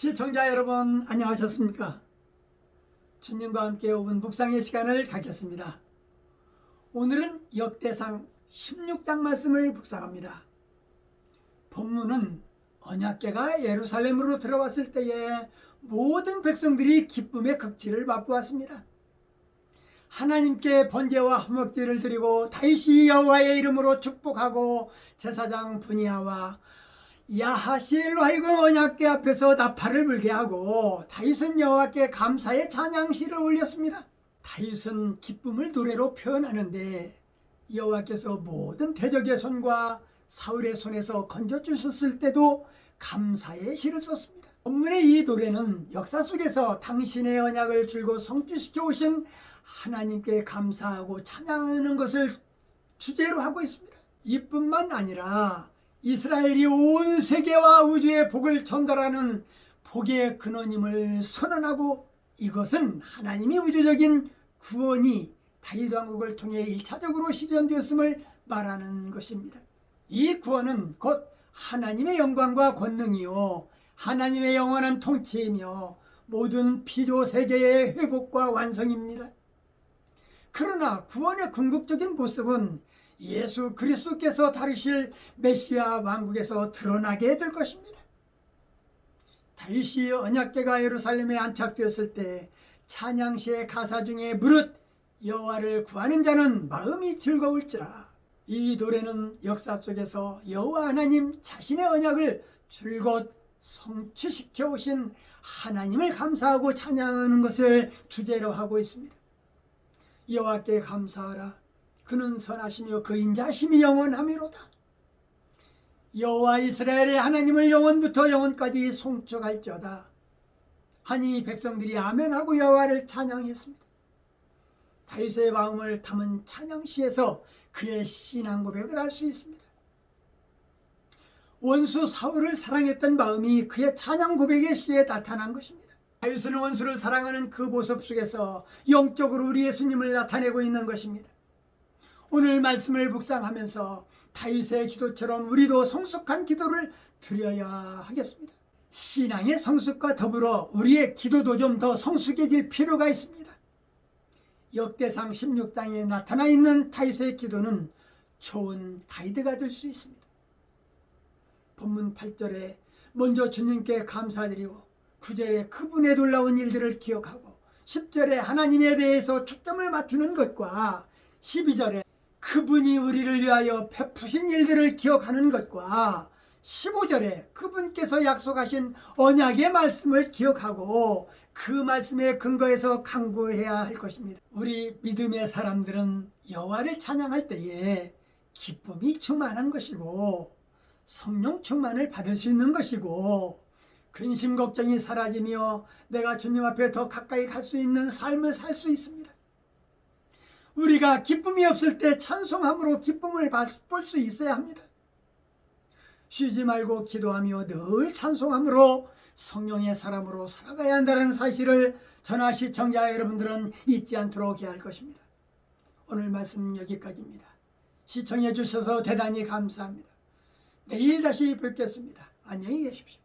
시청자 여러분 안녕하셨습니까? 주님과 함께 5분 묵상의 시간을 갖겠습니다. 오늘은 역대상 16장 말씀을 묵상합니다. 본문은 언약계가 예루살렘으로 들어왔을 때에 모든 백성들이 기쁨의 극치를 맛보았습니다. 하나님께 번제와 화목제를 드리고 다윗이 여호와의 이름으로 축복하고 제사장 분이야와 야하시엘로 하여금 언약궤 앞에서 나팔을 불게 하고 다윗은 여호와께 감사의 찬양시를 올렸습니다. 다윗은 기쁨을 노래로 표현하는데 여호와께서 모든 대적의 손과 사울의 손에서 건져 주셨을 때도 감사의 시를 썼습니다. 본문의 이 노래는 역사 속에서 당신의 언약을 줄고 성취시켜 오신 하나님께 감사하고 찬양하는 것을 주제로 하고 있습니다. 이뿐만 아니라 이스라엘이 온 세계와 우주의 복을 전달하는 복의 근원임을 선언하고 이것은 하나님이 우주적인 구원이 다윗 왕국을 통해 일차적으로 실현되었음을 말하는 것입니다. 이 구원은 곧 하나님의 영광과 권능이요 하나님의 영원한 통치이며 모든 피조 세계의 회복과 완성입니다. 그러나 구원의 궁극적인 모습은 예수 그리스도께서 다루실 메시아 왕국에서 드러나게 될 것입니다. 다윗이 언약궤가 예루살렘에 안착되었을 때 찬양시의 가사 중에 무릇 여호와를 구하는 자는 마음이 즐거울지라 이 노래는 역사 속에서 여호와 하나님 자신의 언약을 줄곧 성취시켜 오신 하나님을 감사하고 찬양하는 것을 주제로 하고 있습니다. 여호와께 감사하라 그는 선하시며 그 인자심이 영원하미로다. 여호와 이스라엘의 하나님을 영원부터 영원까지 송축할지어다. 하니 백성들이 아멘하고 여호와를 찬양했습니다. 다윗의 마음을 담은 찬양시에서 그의 신앙 고백을 할수 있습니다. 원수 사울을 사랑했던 마음이 그의 찬양 고백의 시에 나타난 것입니다. 다윗은 원수를 사랑하는 그 모습 속에서 영적으로 우리 예수님을 나타내고 있는 것입니다. 오늘 말씀을 묵상하면서 다윗의 기도처럼 우리도 성숙한 기도를 드려야 하겠습니다. 신앙의 성숙과 더불어 우리의 기도도 좀 더 성숙해질 필요가 있습니다. 역대상 16장에 나타나 있는 다윗의 기도는 좋은 가이드가 될 수 있습니다. 본문 8절에 먼저 주님께 감사드리고 9절에 그분의 놀라운 일들을 기억하고 10절에 하나님에 대해서 초점을 맞추는 것과 12절에 그분이 우리를 위하여 베푸신 일들을 기억하는 것과 15절에 그분께서 약속하신 언약의 말씀을 기억하고 그 말씀에 근거해서 강구해야 할 것입니다. 우리 믿음의 사람들은 여호와를 찬양할 때에 기쁨이 충만한 것이고 성령 충만을 받을 수 있는 것이고 근심 걱정이 사라지며 내가 주님 앞에 더 가까이 갈 수 있는 삶을 살 수 있습니다. 우리가 기쁨이 없을 때 찬송함으로 기쁨을 볼 수 있어야 합니다. 쉬지 말고 기도하며 늘 찬송함으로 성령의 사람으로 살아가야 한다는 사실을 전하 시청자 여러분들은 잊지 않도록 해야 할 것입니다. 오늘 말씀 여기까지입니다. 시청해 주셔서 대단히 감사합니다. 내일 다시 뵙겠습니다. 안녕히 계십시오.